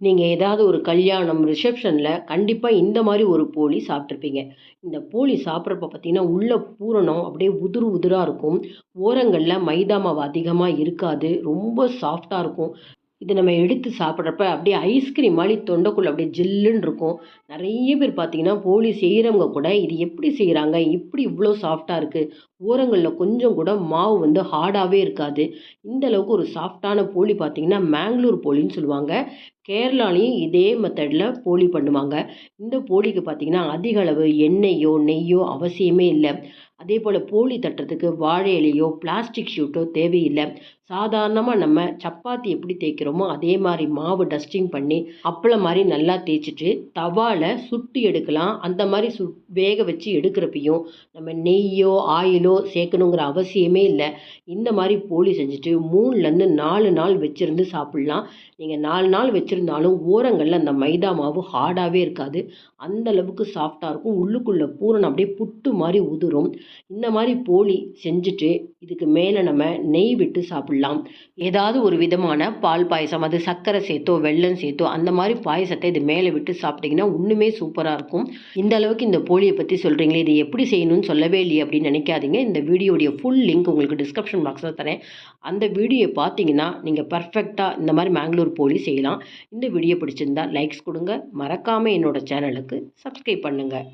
நீங்கள் ஏதாவது ஒரு கல்யாணம் ரிசப்ஷனில் கண்டிப்பாக இந்த மாதிரி ஒரு போலி சாப்பிட்ருப்பீங்க இந்த போலி சாப்பிட்றப்ப பார்த்தீங்கன்னா உள்ள பூரணம் அப்படியே உதிர் உதிராக இருக்கும். ஓரங்களில் மைதா மாவு அதிகமாக இருக்காது. ரொம்ப சாஃப்டாக இருக்கும். இது நம்ம எடுத்து சாப்பிட்றப்ப அப்படியே ஐஸ்கிரீம் மாதிரி தொண்டைக்குள்ளே அப்படியே ஜில்லுன்னு இருக்கும். நிறைய பேர் பார்த்தீங்கன்னா போலி செய்கிறவங்க கூட இது எப்படி செய்கிறாங்க இப்படி இவ்வளோ சாஃப்டாக இருக்குது ஓரங்களில் கொஞ்சம் கூட மாவு வந்து ஹார்டாகவே இருக்காது. இந்த அளவுக்கு ஒரு சாஃப்டான போலி பார்த்தீங்கன்னா மேங்களூர் போலின்னு சொல்லுவாங்க. கேரளாலையும் இதே மெத்தடில் போலி பண்ணுவாங்க. இந்த போலிக்கு பார்த்தீங்கன்னா அதிக அளவு எண்ணெயோ நெய்யோ அவசியமே இல்லை. அதே போல் போலி தட்டுறதுக்கு வாழை இலையோ பிளாஸ்டிக் ஷீட்டோ தேவையில்லை. சாதாரணமாக நம்ம சப்பாத்தி எப்படி தேய்க்கிறோமோ அதே மாதிரி மாவு டஸ்டிங் பண்ணி அப்பளம் மாதிரி நல்லா தேய்ச்சிட்டு தவாவில் சுட்டு எடுக்கலாம். அந்த மாதிரி சு வேக வச்சு எடுக்கிறப்பையும் நம்ம நெய்யோ ஆயிலோ சேர்க்கணுங்கிற அவசியமே இல்லை. இந்த மாதிரி போளி செஞ்சுட்டு மூணுலேருந்து நாலு நாள் வச்சுருந்து சாப்பிட்லாம். நீங்கள் நாலு நாள் வச்சுருந்தாலும் ஓரங்களில் அந்த மைதா மாவு ஹார்டாகவே இருக்காது. அந்த அளவுக்கு சாஃப்டாக இருக்கும். உள்ளுக்குள்ளே பூரணம் அப்படியே புட்டு மாதிரி உதிரும். இந்த மாதிரி போளி செஞ்சுட்டு இதுக்கு மேலே நம்ம நெய் விட்டு சாப்பிட்லாம். ஏதாவது ஒரு விதமான பால் பாயசம் அது சர்க்கரை சேர்த்தோ வெல்லம் சேர்த்தோ அந்த மாதிரி பாயசத்தை இது மேலே விட்டு சாப்பிட்டிங்கன்னா இன்னுமே சூப்பராக இருக்கும். இந்த அளவுக்கு இந்த போலியை பற்றி சொல்கிறீங்களே இது எப்படி செய்யணும்னு சொல்லவே இல்லையே அப்படின்னு நினைக்காதீங்க. இந்த வீடியோடைய ஃபுல் லிங்க் உங்களுக்கு டிஸ்கிரிப்ஷன் பாக்ஸில் தரேன். அந்த வீடியோ பார்த்தீங்கன்னா நீங்கள் பர்ஃபெக்டாக இந்த மாதிரி மேங்களூர் போலி செய்யலாம். இந்த வீடியோ பிடிச்சிருந்தா லைக்ஸ் கொடுங்க. மறக்காமல் என்னோட சேனலுக்கு சப்ஸ்கிரைப் பண்ணுங்கள்